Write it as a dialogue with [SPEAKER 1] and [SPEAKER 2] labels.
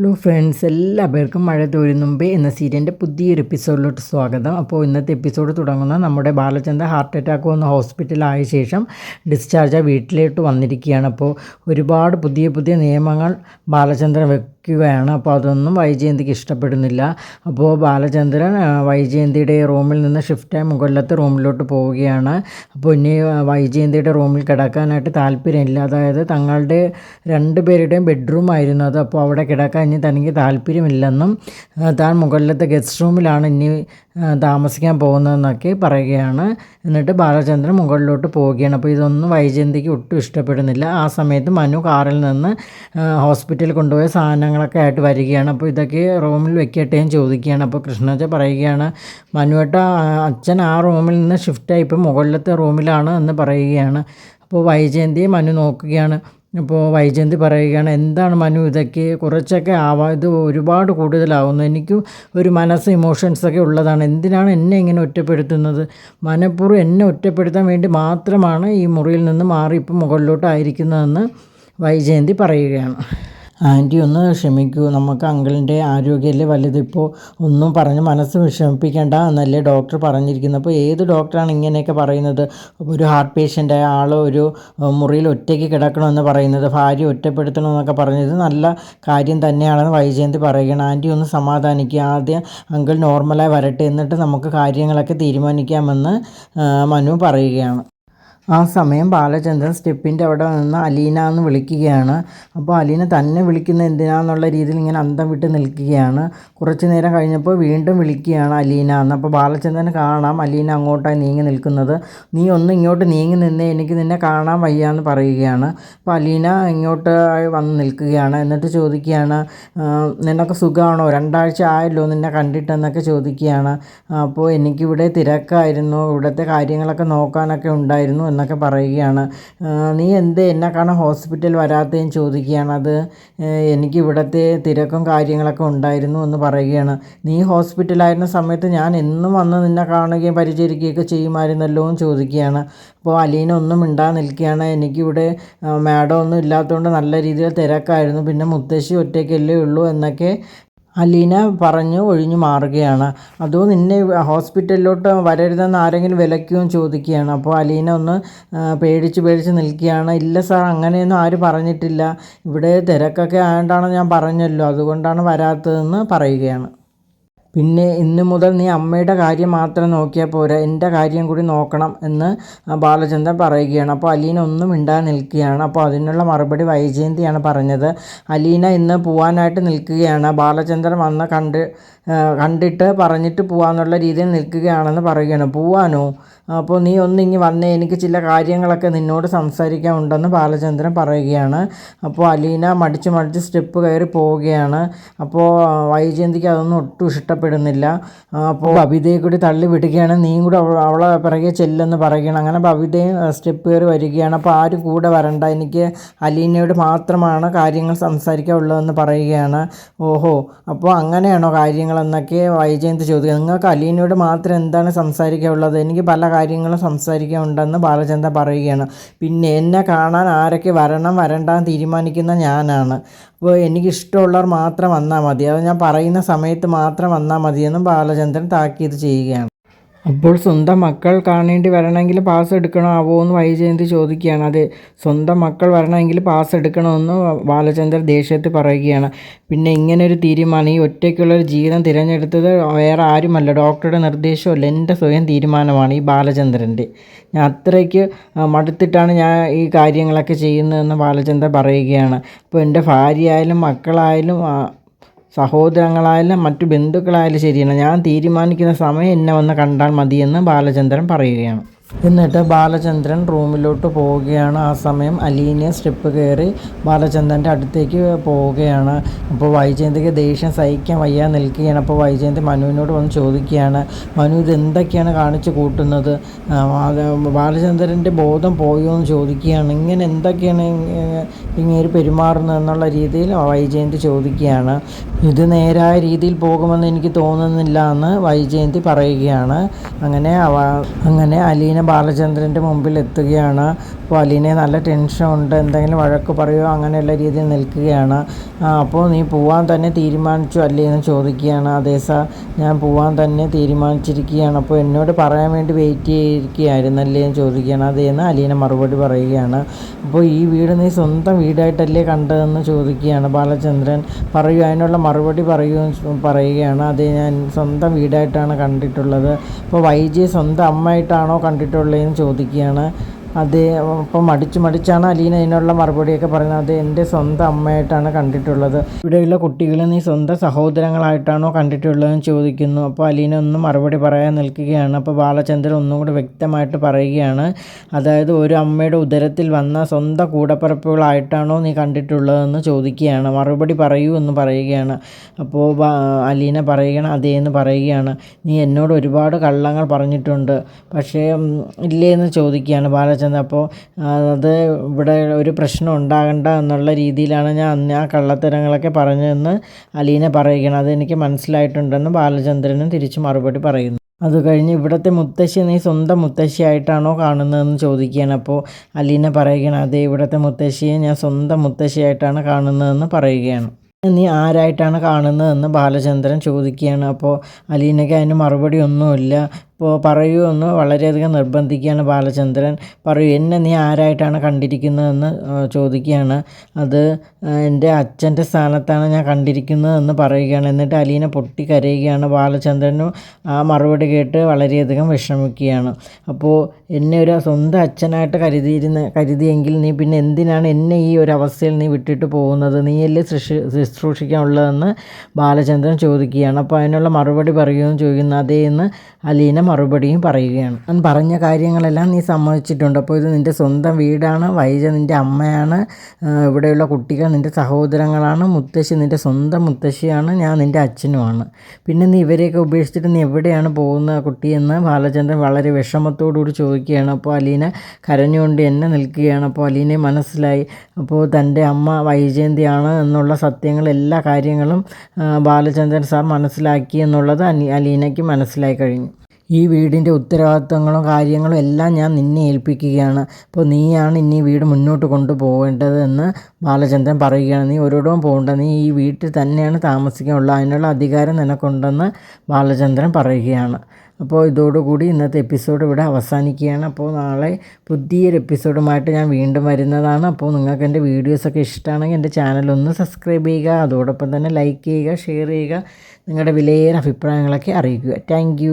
[SPEAKER 1] Hello friends എല്ലാവർക്കും മഴ തോരും മുമ്പേ എന്ന സീരിയലിന്റെ പുതിയൊരു എപ്പിസോഡിലോട്ട് സ്വാഗതം. അപ്പോൾ ഇന്നത്തെ എപ്പിസോഡ് തുടങ്ങുന്ന നമ്മുടെ ബാലചന്ദ്ര ഹാർട്ട് അറ്റാക്ക് വന്ന് ഹോസ്പിറ്റലായ ശേഷം ഡിസ്ചാർജ് വീട്ടിലോട്ട് വന്നിരിക്കുകയാണ്. അപ്പോൾ ഒരുപാട് പുതിയ പുതിയ നിയമങ്ങൾ ബാലചന്ദ്രൻ വെക്കുകയാണ്. അപ്പോൾ അതൊന്നും വൈജയന്തിക്ക് ഇഷ്ടപ്പെടുന്നില്ല. അപ്പോൾ ബാലചന്ദ്രൻ വൈജയന്തിയുടെ റൂമിൽ നിന്ന് ഷിഫ്റ്റായി മുകളിലത്തെ റൂമിലോട്ട് പോവുകയാണ്. അപ്പോൾ ഇനി വൈജയന്തിയുടെ റൂമിൽ കിടക്കാനായിട്ട് താല്പര്യമില്ല. അതായത് തങ്ങളുടെ രണ്ട് പേരുടെയും ബെഡ്റൂം ആയിരുന്നു അത്. അപ്പോൾ അവിടെ കിടക്കാൻ ഇനി തനിക്ക് താല്പര്യമില്ലെന്നും താൻ മുകളിലത്തെ ഗസ്റ്റ് റൂമിലാണ് ഇനി താമസിക്കാൻ പോകുന്നതെന്നൊക്കെ പറയുകയാണ്. എന്നിട്ട് ബാലചന്ദ്രൻ മുകളിലോട്ട് പോവുകയാണ്. അപ്പോൾ ഇതൊന്നും വൈജയന്തിക്ക് ഒട്ടും ഇഷ്ടപ്പെടുന്നില്ല. ആ സമയത്ത് മനു കാറിൽ നിന്ന് ഹോസ്പിറ്റലിൽ കൊണ്ടുപോയ സാധനങ്ങളൊക്കെ ആയിട്ട് വരികയാണ്. അപ്പോൾ ഇതൊക്കെ റൂമിൽ വെക്കട്ടെ എന്ന് ചോദിക്കുകയാണ്. അപ്പോൾ കൃഷ്ണച്ച പറയുകയാണ് മനുവേട്ട അച്ഛൻ ആ റൂമിൽ നിന്ന് ഷിഫ്റ്റായി ഇപ്പോൾ മുകളിലത്തെ റൂമിലാണ് എന്ന് പറയുകയാണ്. അപ്പോൾ വൈജയന്തിയെ മനു നോക്കുകയാണ് അപ്പോൾ വൈജയന്തി പറയുകയാണ് എന്താണ് മനു ഇതൊക്കെ? കുറച്ചൊക്കെ ആവാ ഇത് ഒരുപാട് കൂടുതലാവുന്നു. എനിക്ക് ഒരു മനസ്സ് ഇമോഷൻസൊക്കെ ഉള്ളതാണ്. എന്തിനാണ് എന്നെ ഇങ്ങനെ ഒറ്റപ്പെടുത്തുന്നത്? മനഃപൂർവം എന്നെ ഒറ്റപ്പെടുത്താൻ വേണ്ടി മാത്രമാണ് ഈ മുറിയിൽ നിന്ന് മാറി ഇപ്പം മുകളിലോട്ടായിരിക്കുന്നതെന്ന് വൈജയന്തി പറയുകയാണ്. ആന്റി ഒന്ന് ക്ഷമിക്കൂ. നമുക്ക് അങ്കിളിന്റെ ആരോഗ്യമല്ലേ വലുതിപ്പോൾ ഒന്നും പറഞ്ഞ് മനസ്സ് വിഷമിപ്പിക്കേണ്ട എന്നല്ലേ ഡോക്ടർ പറഞ്ഞിരിക്കുന്നത്. അപ്പോൾ ഏത് ഡോക്ടറാണ് ഇങ്ങനെയൊക്കെ പറയുന്നത്? ഒരു ഹാർട്ട് പേഷ്യന്റ് ആൾ ഒരു മുറിയിൽ ഒറ്റയ്ക്ക് കിടക്കണമെന്ന് പറയുന്നത് ഭാര്യ ഒറ്റപ്പെടുത്തണമെന്നൊക്കെ പറഞ്ഞത് നല്ല കാര്യം തന്നെയാണെന്ന് വൈജയന്തി പറയുകയാണ്. ആന്റി ഒന്ന് സമാധാനിക്കുക. ആദ്യം അങ്കിൾ നോർമലായി വരട്ടെ. എന്നിട്ട് നമുക്ക് കാര്യങ്ങളൊക്കെ തീരുമാനിക്കാമെന്ന് മനു പറയുകയാണ്. ആ സമയം ബാലചന്ദ്രൻ സ്റ്റെപ്പിന്റെ അവിടെ നിന്ന് അലീന എന്ന് വിളിക്കുകയാണ്. അപ്പോൾ അലീന തന്നെ വിളിക്കുന്ന എന്തിനാന്നുള്ള രീതിയിൽ ഇങ്ങനെ അന്തം വിട്ട് നിൽക്കുകയാണ്. കുറച്ച് നേരം കഴിഞ്ഞപ്പോൾ വീണ്ടും വിളിക്കുകയാണ് അലീന എന്ന്. അപ്പോൾ ബാലചന്ദ്രന് കാണാം അലീന അങ്ങോട്ടായി നീങ്ങി നിൽക്കുന്നത്. നീ ഒന്ന് ഇങ്ങോട്ട് നീങ്ങി നിന്നേ എനിക്ക് നിന്നെ കാണാൻ വയ്യ എന്ന് പറയുകയാണ്. അപ്പോൾ അലീന ഇങ്ങോട്ട് വന്ന് നിൽക്കുകയാണ്. എന്നിട്ട് ചോദിക്കുകയാണ് നിനക്ക് സുഖമാണോ രണ്ടാഴ്ച ആയല്ലോ നിന്നെ കണ്ടിട്ടെന്നൊക്കെ ചോദിക്കുകയാണ്. അപ്പോൾ എനിക്കിവിടെ തിരക്കായിരുന്നു. ഇവിടുത്തെ കാര്യങ്ങളൊക്കെ നോക്കാനൊക്കെ ഉണ്ടായിരുന്നു എന്നൊക്കെ പറയുകയാണ്. നീ എന്ത് എന്നെ കാണാൻ ഹോസ്പിറ്റൽ വരാത്തതെന്ന് ചോദിക്കുകയാണ്. അത് എനിക്ക് ഇവിടുത്തെ തിരക്കും കാര്യങ്ങളൊക്കെ ഉണ്ടായിരുന്നു എന്ന് പറയുകയാണ്. നീ ഹോസ്പിറ്റലായിരുന്ന സമയത്ത് ഞാൻ എന്നും വന്ന് നിന്നെ കാണുകയും പരിചരിക്കുകയൊക്കെ ചെയ്യുമായിരുന്നല്ലോ എന്ന് ചോദിക്കുകയാണ്. അപ്പോൾ അലീന ഒന്നും മിണ്ടാതെ നിൽക്കുകയാണ്. എനിക്കിവിടെ മാഡം ഒന്നും ഇല്ലാത്തതുകൊണ്ട് നല്ല രീതിയിൽ തിരക്കായിരുന്നു. പിന്നെ മുത്തശ്ശി ഒറ്റയ്ക്കല്ലേ ഉള്ളൂ എന്നൊക്കെ അലീന പറഞ്ഞു ഒഴിഞ്ഞു മാറുകയാണ്. അതോ നിന്നെ ഹോസ്പിറ്റലിലോട്ട് വരരുതെന്ന് ആരെങ്കിലും വിലക്കുകയും ചോദിക്കുകയാണ്. അപ്പോൾ അലീന ഒന്ന് പേടിച്ച് പേടിച്ച് നിൽക്കുകയാണ്. ഇല്ല സാർ അങ്ങനെയൊന്നും ആരും പറഞ്ഞിട്ടില്ല. ഇവിടെ തിരക്കൊക്കെ ആയതുകൊണ്ടാണ് ഞാൻ പറഞ്ഞല്ലോ. അതുകൊണ്ടാണ് വരാത്തതെന്ന് പറയുകയാണ്. പിന്നെ ഇന്ന് മുതൽ നീ അമ്മയുടെ കാര്യം മാത്രം നോക്കിയാൽ പോരാ. എന്റെ കാര്യം കൂടി നോക്കണം എന്ന് ബാലചന്ദ്രൻ പറയുകയാണ്. അപ്പോൾ അലീന ഒന്നും മിണ്ടാതെ നിൽക്കുകയാണ്. അപ്പോൾ അതിനുള്ള മറുപടി വൈജയന്തിയാണ് പറഞ്ഞത്. അലീന ഇന്ന് പോവാനായിട്ട് നിൽക്കുകയാണ്. ബാലചന്ദ്രൻ വന്ന് കണ്ട് കണ്ടിട്ട് പറഞ്ഞിട്ട് പോവാന്നുള്ള രീതിയിൽ നിൽക്കുകയാണെന്ന് പറയുകയാണ്. പോവാനോ? അപ്പോൾ നീ ഒന്ന് ഇങ്ങ് വന്നേ. എനിക്ക് ചില കാര്യങ്ങളൊക്കെ നിന്നോട് സംസാരിക്കാൻ ഉണ്ടെന്ന് ബാലചന്ദ്രൻ പറയുകയാണ്. അപ്പോൾ അലീന മടിച്ച് മടിച്ച് സ്റ്റെപ്പ് കയറി പോവുകയാണ്. അപ്പോൾ വൈജയന്തിക്ക് അതൊന്നും ഒട്ടും ഇഷ്ടപ്പെടുന്നില്ല. അപ്പോൾ ബബിതയെ കൂടി തള്ളി വിടുകയാണ്. നീയും കൂടെ അവളെ പിറകെ ചെല്ലെന്ന് പറയുകയാണ്. അങ്ങനെ ബബിതയും സ്റ്റെപ്പ് കയറി വരികയാണ്. അപ്പോൾ ആരും കൂടെ വരണ്ട. എനിക്ക് അലീനയോട് മാത്രമാണ് കാര്യങ്ങൾ സംസാരിക്കാനുള്ളതെന്ന് പറയുകയാണ്. ഓഹോ. അപ്പോൾ അങ്ങനെയാണോ കാര്യങ്ങളെന്നൊക്കെ വൈജയന്തി ചോദിക്കുക. നിങ്ങൾക്ക് അലീനയോട് മാത്രം എന്താണ് സംസാരിക്കാനുള്ളത് എനിക്ക് പല കാര്യങ്ങളും സംസാരിക്കാനുണ്ടെന്ന് ബാലചന്ദ്ര പറയുകയാണ്. പിന്നെ എന്നെ കാണാൻ ആരൊക്കെ വരണം വരണ്ടെന്ന് തീരുമാനിക്കുന്ന ഞാനാണ്. അപ്പോൾ എനിക്കിഷ്ടമുള്ളവർ മാത്രം വന്നാൽ മതി. അത് ഞാൻ പറയുന്ന സമയത്ത് മാത്രം വന്നാൽ മതിയെന്നും ബാലചന്ദ്രൻ താക്കീത് ചെയ്യുകയാണ്. അപ്പോൾ സ്വന്തം മക്കൾ കാണേണ്ടി വരണമെങ്കിൽ പാസ് എടുക്കണമാവോ എന്ന് വൈജയന്തി ചോദിക്കുകയാണ്. അതെ സ്വന്തം മക്കൾ വരണമെങ്കിൽ പാസ് എടുക്കണമെന്ന് ബാലചന്ദ്രൻ ദേഷ്യത്തിൽ പറയുകയാണ്. പിന്നെ ഇങ്ങനെ ഒരു തീരുമാനം ഈ ഒറ്റയ്ക്കുള്ളൊരു ജീവിതം തിരഞ്ഞെടുത്തത് വേറെ ആരുമല്ല ഡോക്ടറുടെ നിർദ്ദേശമല്ല എന്റെ സ്വയം തീരുമാനമാണ് ഈ ബാലചന്ദ്രന്റെ. ഞാൻ അത്രയ്ക്ക് മടുത്തിട്ടാണ് ഞാൻ ഈ കാര്യങ്ങളൊക്കെ ചെയ്യുന്നതെന്ന് ബാലചന്ദ്രൻ പറയുകയാണ്. അപ്പോൾ എന്റെ ഭാര്യയായാലും മക്കളായാലും സഹോദരങ്ങളായാലും മറ്റു ബന്ധുക്കളായാലും ശരിയാണ്. ഞാൻ തീരുമാനിക്കുന്ന സമയം എന്നെ വന്ന് കണ്ടാൽ മതിയെന്ന് ബാലചന്ദ്രൻ പറയുകയാണ്. എന്നിട്ട് ബാലചന്ദ്രൻ റൂമിലോട്ട് പോവുകയാണ്. ആ സമയം അലീനിയ സ്റ്റെപ്പ് കയറി ബാലചന്ദ്രന്റെ അടുത്തേക്ക് പോവുകയാണ്. അപ്പോൾ വൈജയന്തിക്ക് ദേഷ്യം സഹിക്കാൻ വയ്യാ നിൽക്കുകയാണ്. അപ്പോൾ വൈജയന്തി മനുവിനോട് വന്ന് ചോദിക്കുകയാണ് മനു ഇത് എന്തൊക്കെയാണ് കാണിച്ചു കൂട്ടുന്നത്? ബാലചന്ദ്രന്റെ ബോധം പോയോ എന്ന് ചോദിക്കുകയാണ്. ഇങ്ങനെ എന്തൊക്കെയാണ് ഇങ്ങ- ഇങ്ങനെ പെരുമാറുന്നത് എന്നുള്ള രീതിയിൽ വൈജയന്തി ചോദിക്കുകയാണ്. ഇത് നേരായ രീതിയിൽ പോകുമെന്ന് എനിക്ക് തോന്നുന്നില്ല എന്ന് വൈജയന്തി പറയുകയാണ്. അങ്ങനെ അങ്ങനെ അലീന അലീന ബാലചന്ദ്രന്റെ മുമ്പിൽ എത്തുകയാണ്. അപ്പോൾ അലീനെ നല്ല ടെൻഷനുണ്ട്. എന്തെങ്കിലും വഴക്ക് പറയുമോ അങ്ങനെയുള്ള രീതിയിൽ നിൽക്കുകയാണ്. അപ്പോൾ നീ പോവാൻ തന്നെ തീരുമാനിച്ചു അല്ലേ എന്ന് ചോദിക്കുകയാണ്. അതേ സാർ ഞാൻ പോവാൻ തന്നെ തീരുമാനിച്ചിരിക്കുകയാണ്. അപ്പോൾ എന്നോട് പറയാൻ വേണ്ടി വെയിറ്റ് ചെയ്തിരിക്കുകയായിരുന്നല്ലേ എന്ന് ചോദിക്കുകയാണ്. അതേന്ന് അലീന മറുപടി പറയുകയാണ്. അപ്പോൾ ഈ വീട് നീ സ്വന്തം വീടായിട്ടല്ലേ കണ്ടതെന്ന് ചോദിക്കുകയാണ് ബാലചന്ദ്രൻ. പറയൂ അതിനുള്ള മറുപടി പറയൂ പറയുകയാണ്. അതേ ഞാൻ സ്വന്തം വീടായിട്ടാണ് കണ്ടിട്ടുള്ളത്. അപ്പോൾ വൈജി സ്വന്തം അമ്മയായിട്ടാണോ കണ്ടിട്ടുള്ളതെന്ന് ചോദിക്കുകയാണ്. അത് അപ്പം മടിച്ച് മടിച്ചാണ് അലീന അതിനുള്ള മറുപടിയൊക്കെ പറയുന്നത് അത് എന്റെ സ്വന്തം അമ്മയായിട്ടാണ് കണ്ടിട്ടുള്ളത്. ഇവിടെയുള്ള കുട്ടികളെ നീ സ്വന്തം സഹോദരങ്ങളായിട്ടാണോ കണ്ടിട്ടുള്ളതെന്ന് ചോദിക്കുന്നു. അപ്പോൾ അലീന ഒന്നും മറുപടി പറയാൻ നിൽക്കുകയാണ്. അപ്പോൾ ബാലചന്ദ്രൻ ഒന്നും കൂടി വ്യക്തമായിട്ട് പറയുകയാണ്. അതായത് ഒരു അമ്മയുടെ ഉദരത്തിൽ വന്ന സ്വന്തം കൂടപ്പിറപ്പുകളായിട്ടാണോ നീ കണ്ടിട്ടുള്ളതെന്ന് ചോദിക്കുകയാണ്. മറുപടി പറയൂ എന്ന് പറയുകയാണ്. അപ്പോൾ അലീന പറയുകയാണ് അതേ എന്ന് പറയുകയാണ്. നീ എന്നോട് ഒരുപാട് കള്ളങ്ങൾ പറഞ്ഞിട്ടുണ്ട്. പക്ഷേ ഇല്ലേ എന്ന് ചോദിക്കുകയാണ് ബാല ചെന്ന് അപ്പോൾ അത് ഇവിടെ ഒരു പ്രശ്നം ഉണ്ടാകണ്ട എന്നുള്ള രീതിയിലാണ് ഞാൻ അന്ന് ആ കള്ളത്തരങ്ങളൊക്കെ പറഞ്ഞതെന്ന് അലീന പറയുകയാണ്. അതെനിക്ക് മനസ്സിലായിട്ടുണ്ടെന്ന് ബാലചന്ദ്രനും തിരിച്ചു മറുപടി പറയുന്നു. അത് കഴിഞ്ഞ് ഇവിടുത്തെ മുത്തശ്ശി നീ സ്വന്തം മുത്തശ്ശിയായിട്ടാണോ കാണുന്നതെന്ന് ചോദിക്കുകയാണ്. അപ്പോൾ അലീന പറയുകയാണ് അതെ ഇവിടുത്തെ മുത്തശ്ശിയെ ഞാൻ സ്വന്തം മുത്തശ്ശിയായിട്ടാണ് കാണുന്നതെന്ന് പറയുകയാണ്. നീ ആരായിട്ടാണ് കാണുന്നതെന്ന് ബാലചന്ദ്രൻ ചോദിക്കുകയാണ്. അപ്പോൾ അലീനയ്ക്ക് അതിന് മറുപടി ഒന്നുമില്ല. ഇപ്പോൾ പറയൂ എന്ന് വളരെയധികം നിർബന്ധിക്കുകയാണ് ബാലചന്ദ്രൻ. പറയൂ എന്നെ നീ ആരായിട്ടാണ് കണ്ടിരിക്കുന്നതെന്ന് ചോദിക്കുകയാണ്. അത് എന്റെ അച്ഛന്റെ സ്ഥാനത്താണ് ഞാൻ കണ്ടിരിക്കുന്നതെന്ന് പറയുകയാണ്. എന്നിട്ട് അലീന പൊട്ടി കരയുകയാണ് ബാലചന്ദ്രനും ആ മറുപടി കേട്ട് വളരെയധികം വിഷമിക്കുകയാണ്. അപ്പോൾ എന്നെ ഒരു സ്വന്തം അച്ഛനായിട്ട് കരുതിയിരുന്ന കരുതിയെങ്കിൽ നീ പിന്നെ എന്തിനാണ് എന്നെ ഈ ഒരു അവസ്ഥയിൽ നീ വിട്ടിട്ട് പോകുന്നത്? നീയല്ലേ ശുശ്രൂ ശുശ്രൂഷിക്കാനുള്ളതെന്ന് ബാലചന്ദ്രൻ ചോദിക്കുകയാണ്. അപ്പോൾ അതിനുള്ള മറുപടി പറയുമെന്ന് ചോദിക്കുന്നു അതേ എന്ന് അലീന മറുപടിയും പറയുകയാണ്. ഞാൻ പറഞ്ഞ കാര്യങ്ങളെല്ലാം നീ സമ്മതിച്ചിട്ടുണ്ട്. അപ്പോൾ ഇത് നിന്റെ സ്വന്തം വീടാണ്. വൈജ നിന്റെ അമ്മയാണ്. ഇവിടെയുള്ള കുട്ടികൾ നിന്റെ സഹോദരങ്ങളാണ്. മുത്തശ്ശി നിന്റെ സ്വന്തം മുത്തശ്ശിയാണ്. ഞാൻ നിന്റെ അച്ഛനുമാണ്. പിന്നെ നീ ഇവരെയൊക്കെ ഉപേക്ഷിച്ചിട്ട് നീ എവിടെയാണ് പോകുന്ന കുട്ടിയെന്ന് ബാലചന്ദ്രൻ വളരെ വിഷമത്തോടുകൂടി ചോദിക്കുകയാണ്. അപ്പോൾ അലീന കരഞ്ഞുകൊണ്ട് എന്നെ നിൽക്കുകയാണ്. അപ്പോൾ അലീനെ മനസ്സിലായി. അപ്പോൾ തന്റെ അമ്മ വൈജയന്തിയാണ് എന്നുള്ള സത്യങ്ങൾ എല്ലാ കാര്യങ്ങളും ബാലചന്ദ്രൻ സാർ മനസ്സിലാക്കി എന്നുള്ളത് അലീനയ്ക്ക് മനസ്സിലായി കഴിഞ്ഞു. ഈ വീടിന്റെ ഉത്തരവാദിത്തങ്ങളും കാര്യങ്ങളും എല്ലാം ഞാൻ നിന്നെ ഏൽപ്പിക്കുകയാണ്. അപ്പോൾ നീയാണ് ഇനി വീട് മുന്നോട്ട് കൊണ്ടുപോകേണ്ടത് എന്ന് ബാലചന്ദ്രൻ പറയുകയാണ്. നീ ഒരിടവും പോകേണ്ട. നീ ഈ വീട്ടിൽ തന്നെയാണ് താമസിക്കാനുള്ളത്. അതിനുള്ള അധികാരം നിനക്കുണ്ടെന്ന് ബാലചന്ദ്രൻ പറയുകയാണ്. അപ്പോൾ ഇതോടുകൂടി ഇന്നത്തെ എപ്പിസോഡ് ഇവിടെ അവസാനിക്കുകയാണ്. അപ്പോൾ നാളെ പുതിയൊരു എപ്പിസോഡുമായിട്ട് ഞാൻ വീണ്ടും വരുന്നതാണ്. അപ്പോൾ നിങ്ങൾക്ക് എന്റെ വീഡിയോസൊക്കെ ഇഷ്ടമാണെങ്കിൽ എന്റെ ചാനൽ ഒന്ന് സബ്സ്ക്രൈബ് ചെയ്യുക. അതോടൊപ്പം തന്നെ ലൈക്ക് ചെയ്യുക ഷെയർ ചെയ്യുക. നിങ്ങളുടെ വിലയേറെ അഭിപ്രായങ്ങളൊക്കെ അറിയിക്കുക. താങ്ക്